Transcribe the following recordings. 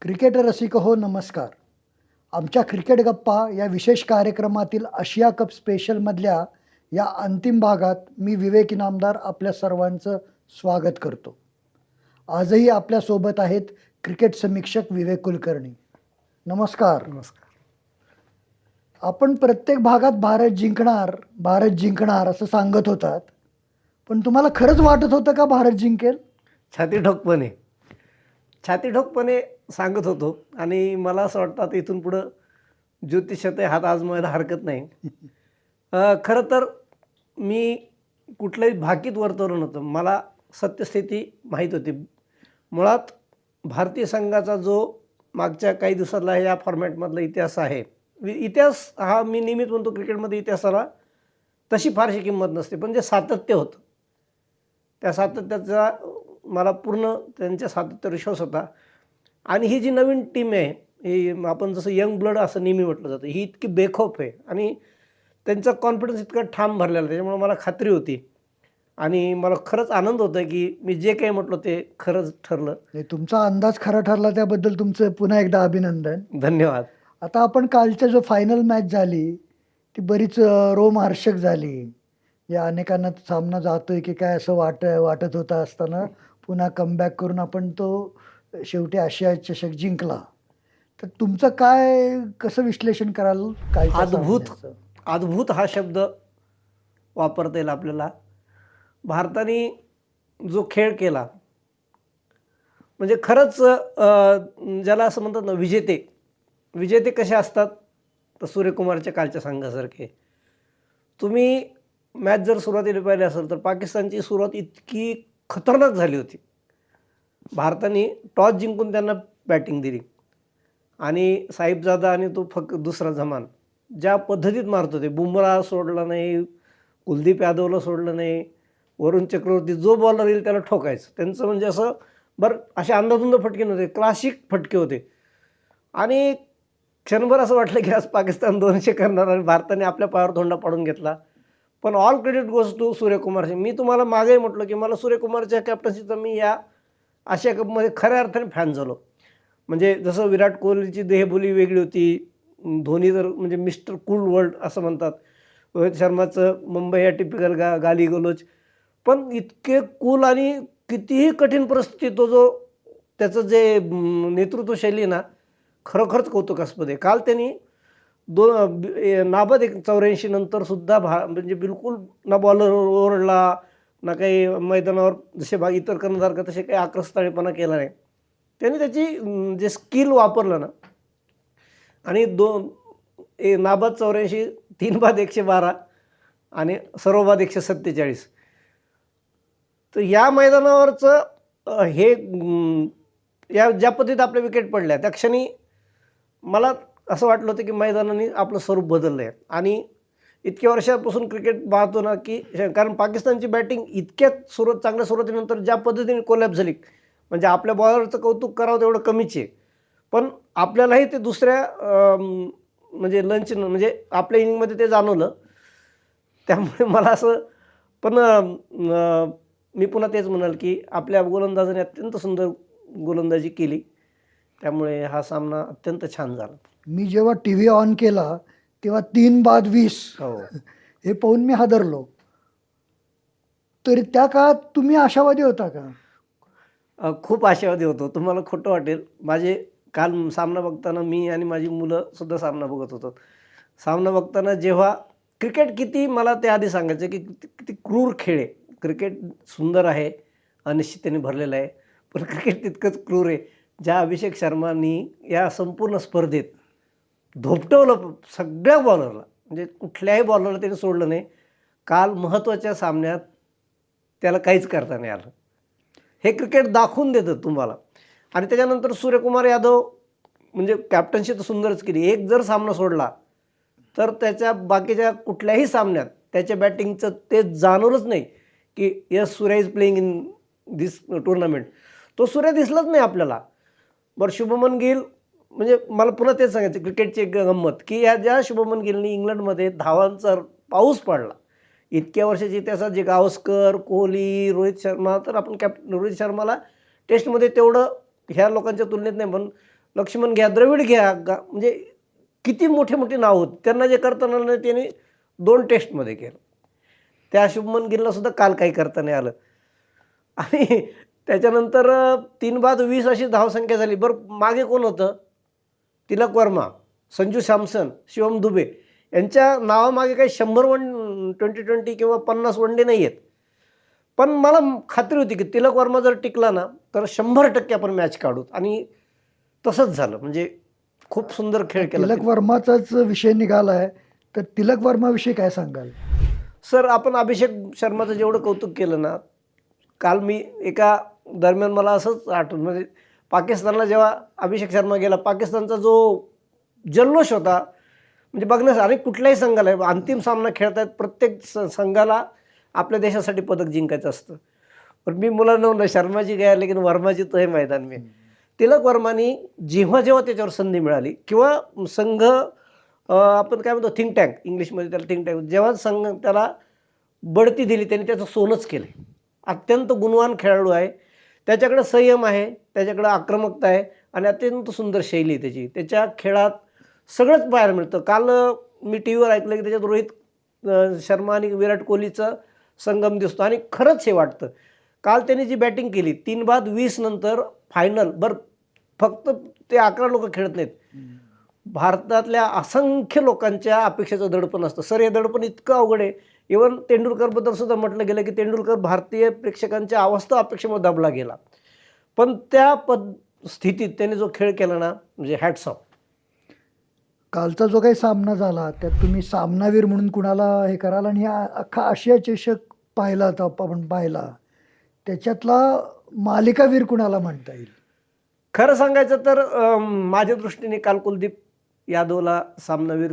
Cricket रसिक हो नमस्कार. आमच्या क्रिकेट गप्पा या विशेष कार्यक्रमातील आशिया कप स्पेशलमधल्या या अंतिम भागात मी विवेक इनामदार आपल्या सर्वांचं स्वागत करतो. आजही आपल्यासोबत आहेत क्रिकेट समीक्षक विवेक कुलकर्णी. नमस्कार. नमस्कार. आपण प्रत्येक भागात भारत जिंकणार भारत जिंकणार असं सांगत होतात. पण तुम्हाला खरंच वाटत होतं का भारत जिंकेल? छाती ठोकपणे छाती ठोकपणे सांगत होतो. आणि मला असं वाटतं आता इथून पुढं ज्योतिषात हात आजमायला हरकत नाही. खरं तर मी कुठलंही भाकीत वर्तवलं नव्हतं मला सत्यस्थिती माहीत होती. मुळात भारतीय संघाचा जो मागच्या काही दिवसातला या फॉर्मॅटमधला इतिहास आहे वि- इतिहास हा मी नेहमीच म्हणतो क्रिकेटमध्ये इतिहासाला तशी फारशी किंमत नसते पण जे सातत्य होतं. त्या सातत्याचा मला पूर्ण त्यांच्या सातत्यावर विश्वास होता. आणि ही जी नवीन टीम आहे ही आपण जसं यंग ब्लड असं नेहमी म्हटलं जातं ही इतकी बेखोफ आहे. आणि त्यांचा कॉन्फिडन्स इतका ठाम भरलेला आहे. त्याच्यामुळे मला खात्री होती. आणि मला खरंच आनंद होता की मी जे काही म्हटलं ते खरंच ठरलं. हे तुमचा अंदाज खरा ठरला त्याबद्दल तुमचं पुन्हा एकदा अभिनंदन. धन्यवाद. आता आपण कालच्या जो फायनल मॅच झाली ती बरीच रोमहर्षक झाली. या अनेकांना सामना जातोय की काय असं वाट वाटत होतं असताना पुन्हा कमबॅक करून आपण तो शेवटी आशिया चषक जिंकला. तर तुमचं काय कसं विश्लेषण कराल? काय अद्भुत. अद्भुत हा शब्द वापरता येईल आपल्याला. भारताने जो खेळ केला म्हणजे खरंच ज्याला असं म्हणतात ना विजेते. विजेते कसे असतात? तर सूर्यकुमारच्या कालच्या संघासारखे तुम्ही मॅच जर सुरुवातीला पाहिली असेल तर पाकिस्तानची सुरुवात इतकी खतरनाक झाली होती. भारताने टॉस जिंकून त्यांना बॅटिंग दिली. आणि साहिबजादा आणि तो फक्त दुसरा जमान ज्या पद्धतीत मारत होते बुमरा सोडला नाही कुलदीप यादवला सोडलं नाही वरुण चक्रवर्ती जो बॉलर येईल त्याला ठोकायचं. त्यांचं म्हणजे असं बरं असे अंदाधुंद फटके नव्हते क्लासिक फटके होते. आणि क्षणभर असं वाटलं की आज पाकिस्तान दोनशे करणार आणि भारताने आपल्या पायावर धोंडा पाडून घेतला. पण ऑल क्रेडिट गोज टू सूर्यकुमारचे मी तुम्हाला मागे म्हटलं की मला सूर्यकुमारच्या कॅप्टन्सीचा मी या अशा कपमध्ये खऱ्या अर्थाने फॅन झालो. म्हणजे जसं विराट कोहलीची देहबोली वेगळी होती धोनी तर म्हणजे मिस्टर कूल वर्ल्ड असं म्हणतात. रोहित शर्माचं मुंबई या टिपिकल गा गाली गलोच. पण इतके कूल आणि कितीही कठीण परिस्थिती तो जो त्याचं जे नेतृत्व नेतृत्वशैली आहे ना खरोखरच कौतुकास्पद आहे. काल त्यांनी दोन नाबाद एक चौऱ्याऐंशी नंतर सुद्धा भा म्हणजे बिलकुल ना बॉलर ओरडला ना काही मैदानावर जसे भाग इतर कर्णधार का तसे काही आक्रस्ताळेपणा केला नाही. त्यांनी त्याची जे स्किल वापरलं ना आणि दोन ए नाबाद चौऱ्याऐंशी तीन बाद एकशे बारा आणि सर्व बाद एकशे सत्तेचाळीस. तर या मैदानावरचं हे या ज्या पद्धतीत आपल्या विकेट पडल्या त्या क्षणी मला असं वाटलं होतं की मैदानाने आपलं स्वरूप बदललं आहे आणि इतक्या वर्षापासून क्रिकेट पाहतो ना की कारण पाकिस्तानची बॅटिंग इतक्या सुरुवात चांगल्या सुरुवातीनंतर ज्या पद्धतीने कोलॅप झाली म्हणजे आपल्या बॉलरचं कौतुक करावं तेवढं कमीच आहे. पण आपल्यालाही ते दुसऱ्या म्हणजे लंच म्हणजे आपल्या इनिंगमध्ये ते जाणवलं. त्यामुळे मला असं पण मी पुन्हा तेच म्हणाल की आपल्या गोलंदाजाने अत्यंत सुंदर गोलंदाजी केली. त्यामुळे हा सामना अत्यंत छान झाला. मी जेव्हा टी व्ही ऑन केला तेव्हा तीन बाद वीस. हो. हे पाहून मी हादरलो. तरी त्या काळात तुम्ही आशावादी होता का? अ, खूप आशावादी होतो. तुम्हाला खोटं वाटेल. माझे काल सामना बघताना मी आणि माझी मुलं सुद्धा सामना बघत होतो. सामना बघताना जेव्हा क्रिकेट किती मला ते आधी सांगायचं की किती किती क्रूर खेळ आहे. क्रिकेट सुंदर आहे अनिश्चिततेने भरलेलं आहे. पण क्रिकेट तितकंच क्रूर आहे. ज्या अभिषेक शर्मानी या संपूर्ण स्पर्धेत धोपटवलं सगळ्या बॉलरला म्हणजे कुठल्याही बॉलरला त्याने सोडलं नाही. काल महत्त्वाच्या सामन्यात त्याला काहीच करता नाही आलं. हे क्रिकेट दाखवून देतं तुम्हाला. आणि त्याच्यानंतर सूर्यकुमार यादव म्हणजे कॅप्टनशी तर सुंदरच केली. एक जर सामना सोडला तर त्याच्या बाकीच्या कुठल्याही सामन्यात त्याच्या बॅटिंगचं ते जाणवलंच नाही की yes Surya is playing in this tournament तो सूर्य दिसलाच नाही आपल्याला. बरं शुभमन गिल म्हणजे मला पुन्हा तेच सांगायचं क्रिकेटची एक गंमत की या ज्या शुभमन गिलनी इंग्लंडमध्ये धावांचा पाऊस पडला. इतक्या वर्षाच्या इतिहासात जे गावस्कर कोहली रोहित शर्मा तर आपण कॅप्टन रोहित शर्माला टेस्टमध्ये तेवढं ह्या लोकांच्या तुलनेत नाही पण लक्ष्मण घ्या द्रविड घ्या गा म्हणजे किती मोठे मोठे नाव होते. त्यांना जे करता आलं नाही त्यांनी दोन टेस्टमध्ये केलं. त्या शुभमन गिलला सुद्धा काल काही करता नाही आलं. आणि त्याच्यानंतर तीन बाद वीस अशी धावसंख्या झाली. बरं मागे कोण होतं? तिलक वर्मा संजू सॅमसन शिवम दुबे यांच्या नावामागे काही शंभर वन ट्वेंटी ट्वेंटी किंवा पन्नास वन डे नाही आहेत. पण मला खात्री होती की तिलक वर्मा जर टिकला ना तर शंभर टक्के आपण मॅच काढू. आणि तसंच झालं. म्हणजे खूप सुंदर खेळ केला तिलक वर्माचाच विषय निघालाय. तर तिलक वर्माविषयी काय सांगाल? सर आपण अभिषेक शर्माचं जेवढं कौतुक केलं ना काल मी एका दरम्यान मला असंच आठवण म्हणजे पाकिस्तानला जेव्हा अभिषेक शर्मा गेला पाकिस्तानचा जो जल्लोष होता म्हणजे बघण्यास आणि कुठल्याही संघाला आहे, अंतिम सामना खेळतायत प्रत्येक स संघाला आपल्या देशासाठी पदक जिंकायचं असतं. पण मी मुलांना म्हणलं शर्माजी काय लेकिन वर्माजी तो हे मैदान मी. तिलक वर्मानी जेव्हा जेव्हा त्याच्यावर संधी मिळाली किंवा संघ आपण काय म्हणतो थिंक टँक इंग्लिशमध्ये त्याला थिंक टँक जेव्हा संघ त्याला बढती दिली त्यांनी त्याचं सोनच केलं अत्यंत गुणवान खेळाडू आहे. त्याच्याकडे संयम आहे त्याच्याकडे आक्रमकता आहे आणि अत्यंत सुंदर शैली आहे त्याची. त्याच्या खेळात सगळंच पाहायला मिळतं. काल मी टी व्हीवर ऐकलं की त्याच्यात रोहित शर्मा आणि विराट कोहलीचा संगम दिसतो आणि खरंच हे वाटतं. काल त्यांनी जी बॅटिंग केली तीन बाद वीस नंतर फायनल बरं फक्त ते अकरा लोक खेळत नाहीत. भारतातल्या असंख्य लोकांच्या अपेक्षेचं दडपण असतं. सर हे दडपण इतकं अवघड आहे. इवन तेंडुलकरबद्दल सुद्धा म्हटलं गेलं की तेंडुलकर भारतीय प्रेक्षकांच्या अवस्था अपेक्षेमध्ये दाबला गेला. पण त्या पद स्थितीत त्याने जो खेळ केला ना म्हणजे हॅट्स ऑफ कालचा जो काही सामना झाला त्यात तुम्ही सामनावीर म्हणून कुणाला हे कराल आणि हा अख्खा आशिया चषक पाहिला तर आपण पाहिला त्याच्यातला मालिकावीर कुणाला म्हणता येईल? खरं सांगायचं तर माझ्या दृष्टीने काल कुलदीप यादवला सामनावीर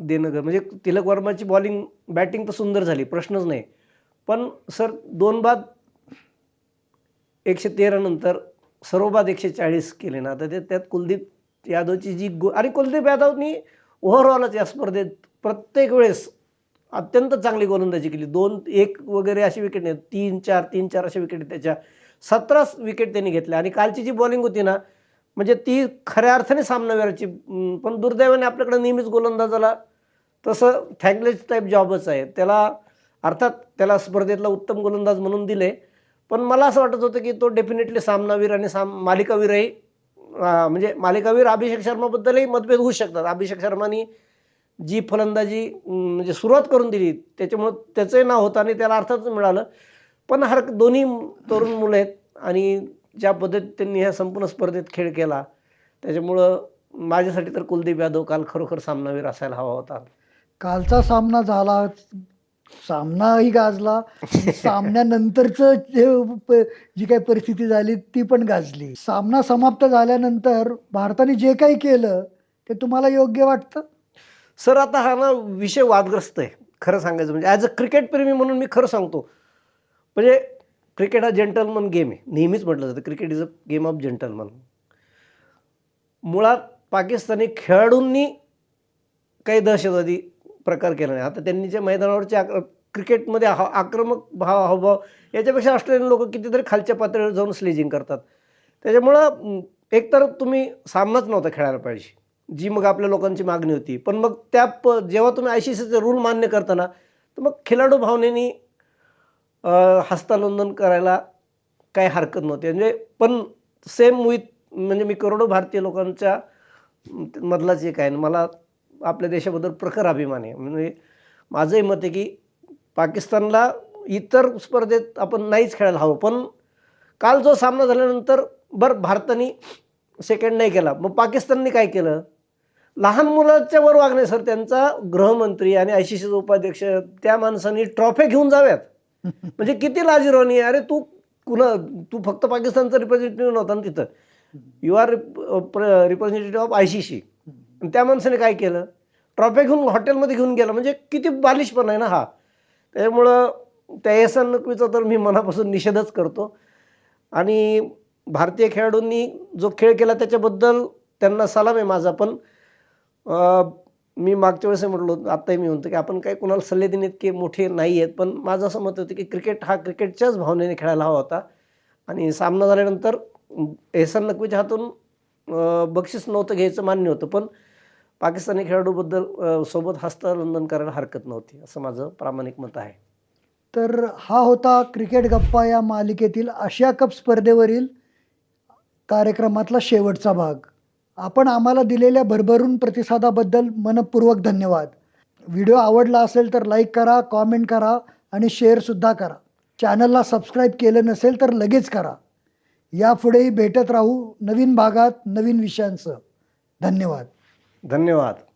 देणं ग- म्हणजे तिलक वर्माची बॉलिंग बॅटिंग तर सुंदर झाली प्रश्नच नाही. पण सर दोन बाद एकशे तेरा नंतर सर्व बाद एकशे चाळीस केले ना तर ते त्यात कुलदीप यादवची जी गो आणि कुलदीप यादवनी ओव्हरऑलच या स्पर्धेत प्रत्येक वेळेस अत्यंत चांगली गोलंदाजी केली. दोन एक वगैरे अशी विकेट नाही तीन चार तीन चार अशा विकेट त्याच्या सतरा विकेट त्यांनी घेतल्या. आणि कालची जी बॉलिंग होती ना म्हणजे ती खऱ्या अर्थाने सामनावीराची पण दुर्दैवाने आपल्याकडे नेहमीच गोलंदाजाला तसं थँकलेस टाईप जॉबच आहे. त्याला अर्थात त्याला स्पर्धेतला उत्तम गोलंदाज म्हणून दिले. पण मला असं वाटत होतं की तो डेफिनेटली सामनावीर आणि साम मालिकावीरही म्हणजे मालिकावीर अभिषेक शर्माबद्दलही मतभेद होऊ शकतात. अभिषेक शर्मानी जी फलंदाजी म्हणजे सुरुवात करून दिली त्याच्यामुळं त्याचंही नाव होतं आणि त्याला अर्थातच मिळालं. पण हर दोन्ही तरुण मुलं आहेत आणि ज्या पद्धतीत त्यांनी ह्या संपूर्ण स्पर्धेत खेळ केला त्याच्यामुळं माझ्यासाठी तर कुलदीप यादव काल खरोखर सामनावीर असायला हवा होता. कालचा सामना झाला सामनाही गाजला. सामन्यानंतरचं जे प- जी काही परिस्थिती झाली ती पण गाजली. सामना समाप्त झाल्यानंतर भारताने जे काही केलं ते तुम्हाला योग्य वाटतं? सर आता हा ना विषय वादग्रस्त आहे खरं सांगायचं म्हणजे. ॲज अ क्रिकेट प्रेमी म्हणून मी खरं सांगतो. म्हणजे क्रिकेट हा जेंटलमन गेम आहे. नेहमीच म्हटलं जातं cricket is a game of gentleman मुळात पाकिस्तानी खेळाडूंनी काही दहशतवादी प्रकार केला नाही. आता त्यांनी जे मैदानावरचे आक क्रिकेटमध्ये हा आक्रमक भाव हावभाव याच्यापेक्षा ऑस्ट्रेलियन लोक कितीतरी खालच्या पातळीवर जाऊन स्लेजिंग करतात. त्याच्यामुळं एकतर तुम्ही सामनाच नव्हता खेळायला पाहिजे. जी मग आपल्या लोकांची मागणी होती. पण मग त्या प जेव्हा तुम्ही आय सी सीचे रूल मान्य करताना तर मग खेळाडू भावनेनी हस्तालोंदन करायला काही हरकत नव्हती. म्हणजे पण सेम विथ म्हणजे मी करोडो भारतीय लोकांच्या मधलाच एक आहे. आणि मला आपल्या देशाबद्दल प्रखर अभिमान आहे. म्हणजे माझंही मत आहे की पाकिस्तानला इतर स्पर्धेत आपण नाहीच खेळायला हवं. पण काल जो सामना झाल्यानंतर बरं भारताने सेकंड नाही केला. मग पाकिस्तानने काय केलं? लहान मुलाच्या वर वागणे सर. त्यांचा गृहमंत्री आणि आय सी सीचा उपाध्यक्ष त्या माणसांनी ट्रॉफी घेऊन जाव्यात. म्हणजे किती लाजीरवाणी आहे. अरे तू कुणा तू फक्त पाकिस्तानचा रिप्रेझेंटेटिव्ह नव्हता ना तिथं. You are representative of I C C त्या माणसाने काय केलं? ट्रॉफी घेऊन हॉटेलमध्ये घेऊन गेला. म्हणजे किती बालिशपण आहे ना हा. त्यामुळं त्या एहसान नकवीचा तर मी मनापासून निषेधच करतो. आणि भारतीय खेळाडूंनी जो खेळ केला त्याच्याबद्दल त्यांना सलाम आहे माझा. पण मी मागच्या वेळेस म्हटलो आत्ताही मी म्हणतो की आपण काही कुणाला सल्ले देणे इतके मोठे नाही आहेत. पण माझं असं मत होतं की क्रिकेट हा क्रिकेटच्याच भावनेने खेळायला हवा होता. आणि सामना झाल्यानंतर एहसान नकवीच्या हातून बक्षीस नव्हतं घ्यायचं मान्य होतं. पण पाकिस्तानी खेळाडूबद्दल सोबत हस्तांदोलन करायला हरकत नव्हती असं माझं प्रामाणिक मत आहे. तर हा होता क्रिकेट गप्पा या मालिकेतील आशिया कप स्पर्धेवरील कार्यक्रमातला शेवटचा भाग. आपण आम्हाला दिलेल्या भरभरून प्रतिसादाबद्दल मनपूर्वक धन्यवाद. व्हिडिओ आवडला असेल तर लाईक करा कॉमेंट करा आणि शेअरसुद्धा करा. चॅनलला सबस्क्राईब केलं नसेल तर लगेच करा. यापुढेही भेटत राहू नवीन भागात नवीन विषयांसह धन्यवाद. धन्यवाद.